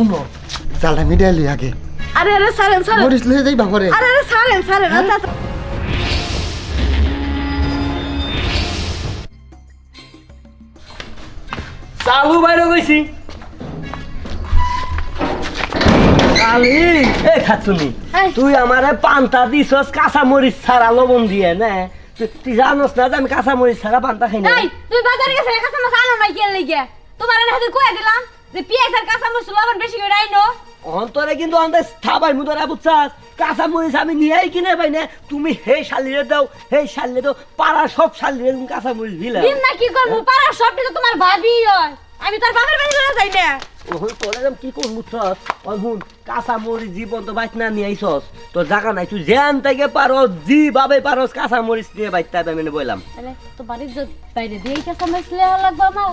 শুনো জালটা আগে। আরে আরে সারেন সারেন মরিস লয়ে যাই আরে আরে সারেন সারেন আচ্ছা আচ্ছা। চালু বাইরে গেছি। কালি এ এই। তুই আমারে পান্তা দিছস কাঁচা মরিচ ছাড়া লবণ দিয়ে না? তুই- তুই জানোস না যে আমি কাঁচা মরিচ ছাড়া পান্তা খাই না এই তুমি বাজারে গেছে কাঁচা মাছ আনো নাই কেন লাগিয়া তোমার হাতে কয়ে দিলাম। যে পেঁয়াজ আর কাঁচা মরিচ লবণ বেশি করে আইনো। অন্তরে কিন্তু অন্তরে স্থাবাই মুদরা বুঝছাস কাঁচা মরিচ আমি নিয়েই কিনে পাই না। তুমি হে শালিরে দাও হে শালিরে দাও পাড়া সব শালিরে তুমি কাঁচা মরিচ দিলে না কি করব? পাড়া সব তো তোমার ভাবি হয়। আমি তার বাপের বাড়ি চলে যাই না। তোরা যেন কি করব বুঝছস অহুন কাঁচা মরিচ জীবন তো বাইক না নিয়ে আইসস তোর জায়গা নাই তুই যেন থেকে পারো জি ভাবে পারস কাঁচা মরিচ নিয়ে বাইতে আমি বললাম তো বাড়ির বাইরে দিয়ে কাঁচা মাছ লেওয়া লাগবে আমার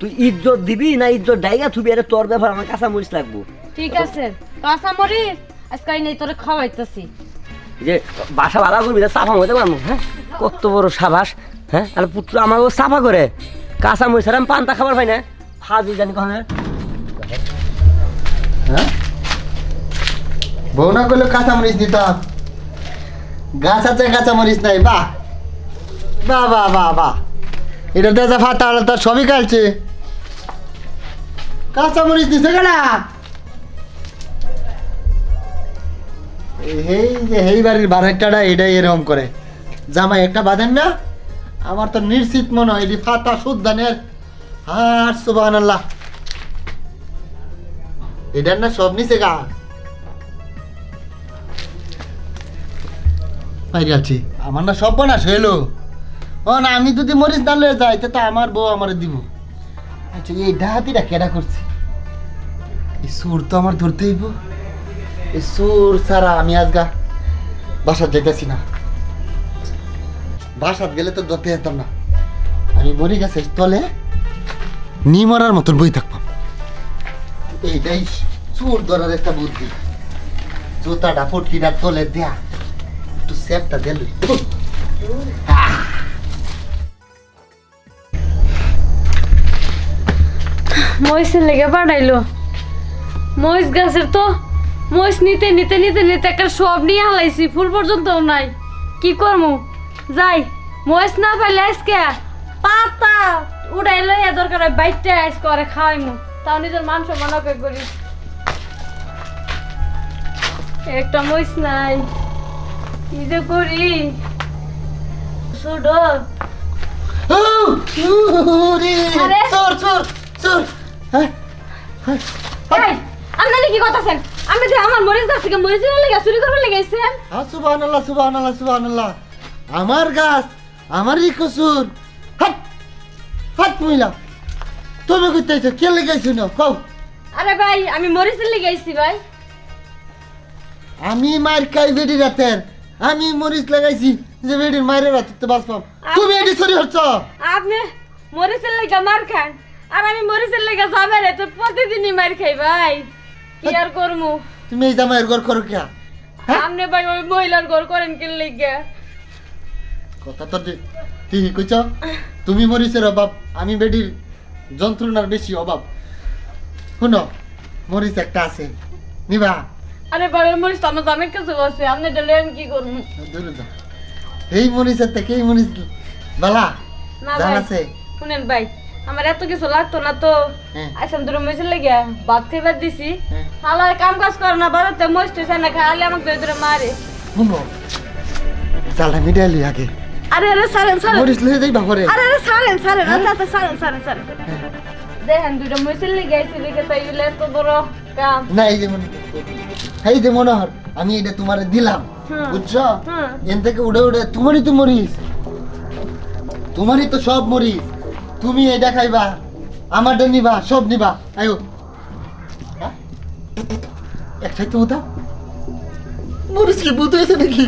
তুই ইজ্জত দিবি না ইজ্জত ডাইগা থুবি আরে তোর ব্যাপার আমার কাঁচা মরিচ লাগবো। ঠিক আছে কাঁচা মরিচ আজকে নেই তোরে খাওয়াইতেছি। যে বাসা বাধা করবি তা সাফা হতে পারব হ্যাঁ? কত বড় সাবাস হ্যাঁ? আর পুত্র আমাকে সাফা করে। কাঁচা মরিচ আর আমি পান্তা খাবার পাই না। হাজি জানি কখন বউ না করলে কাঁচা মরিচ দিতাম গাছ আছে কাঁচা মরিচ নাই, বাহ। বাহ বাহ বাহ বাহ। এটা দেশে ফাটা হলে তো সবই কালছে। কাঁচা মরিচ দিছে কেনা? এই যে এই বাড়ির বাড়াইটাটা এটাই এরকম করে। জামাই একটা বাঁধেন না? আমার তো নিশ্চিত মনে হয় এটি ফাটা সুদ্ধানের আর সুবাহ আল্লাহ এটার না সব নিচে গা। পাইরে আছি। আমার না সব বানাস হইল। ও না, আমি যদি মরিচ না লয়ে যাই তো আমার বউ আমার দিব। আচ্ছা এই ডাহাতিটা কেডা করছে? এই সুর তো আমার ধরতে হইব। এই সুর ছাড়া আমি আজগা বাসাত যেতেছি না। বাসাত গেলে তো ধরতে যেতাম না। আমি মরি গেছে তলে নিমরার মতন বই থাকবাম এইটাই চোর ধরার একটা বুদ্ধি। জুতাটা ফুটকিটা তোলে দেয়া। একটু সেপটা দিল মহিষের লেগে পাঠাইলো মহিষ গাছের তো মহিষ নিতে নিতে নিতে নিতে একটা সব নিয়ে হালাইছি ফুল পর্যন্ত নাই কি করব যাই মহিষ না পাইলে আজকে পাতা উড়াই লইয়া দরকার হয় বাইকটা আইস করে খাওয়াইমু তাও নিজের মাংস বানাকে করি একটা মহিষ নাই কি যে করি শুডো আরে? চোর চোর চোর। হ্যাঁ হ্যাঁ। এই আপনারা কি কথাছেন আমি যে আমার মরিচ গাছ থেকে মরিচ লেগে চুরি করবে লেগেছেন সুবাহ আল্লাহ সুবাহ আল্লাহ সুবাহ আল্লাহ আমার গাছ আমারই কসুর। হাট হাট মহিলা। তুমি কইতেছো কে লেগাইছো না কও। আরে ভাই আমি মরিচ লেগে আইছি ভাই। আমি মার খাই রাতের। আমি মরিচ লাগাইছি যে বেডির মায়ের রাতে বাঁচপাম তুমি এটি সরি হচ্ছ? আপনি মরিচের লেগে মার খান আর আমি মরিচের লেগে যাবে রে তো প্রতিদিনই মার খাই ভাই। কি আর করমু? তুমি এই জামাইয়ের ঘর করো কে? হ্যাঁ? আপনি ভাই ওই মহিলার ঘর করেন কি লেগে? কথা তো ঠিকই কইছ। তুমি মরিচের অভাব আমি বেডির যন্ত্রণার বেশি অভাব। শুনো মরিচ একটা আছে। নিবা? আরে ওই মরিচ তো আমার জামের কাছে বসে আপনি ডেলে আমি কি করব? এই মরিচের থেকে এই মরিচ বালা না জান ভাই আছে? শুনেন ভাই আমার এত কিছু লাগতো না তো। হ্যাঁ। আইসাম দূরে মরিচের লেগে ভাত খাইবার দিছি। হ্যাঁ। হালা কাম কাজ করে না বাজাতে মরিচ টরিচ না খাই আলে আমাকে ধরে ধরে মারে। শুনো জালটা মিডিয়ালি আগে। আরে আরে সারেন সারেন মরিচ লয়ে যাই বাপরে আরে আরে সারেন সারেন আচ্ছা আচ্ছা সারেন সারেন সারেন দেখেন দুইটা মরিচের লেগে আইছি লেগে তাই ইলে এত বড় কাম না এই যে মনে এই যে মনোহর আমি এটা তোমার দিলাম বুঝছ এন থেকে উড়ে উড়ে তোমারই তো মরিস তোমারই তো সব মরিস তুমি এটা খাইবা আমারটা নিবা সব নিবা আয়ো? একসাথে হতা মরিস কি বুঝতে হয়েছে নাকি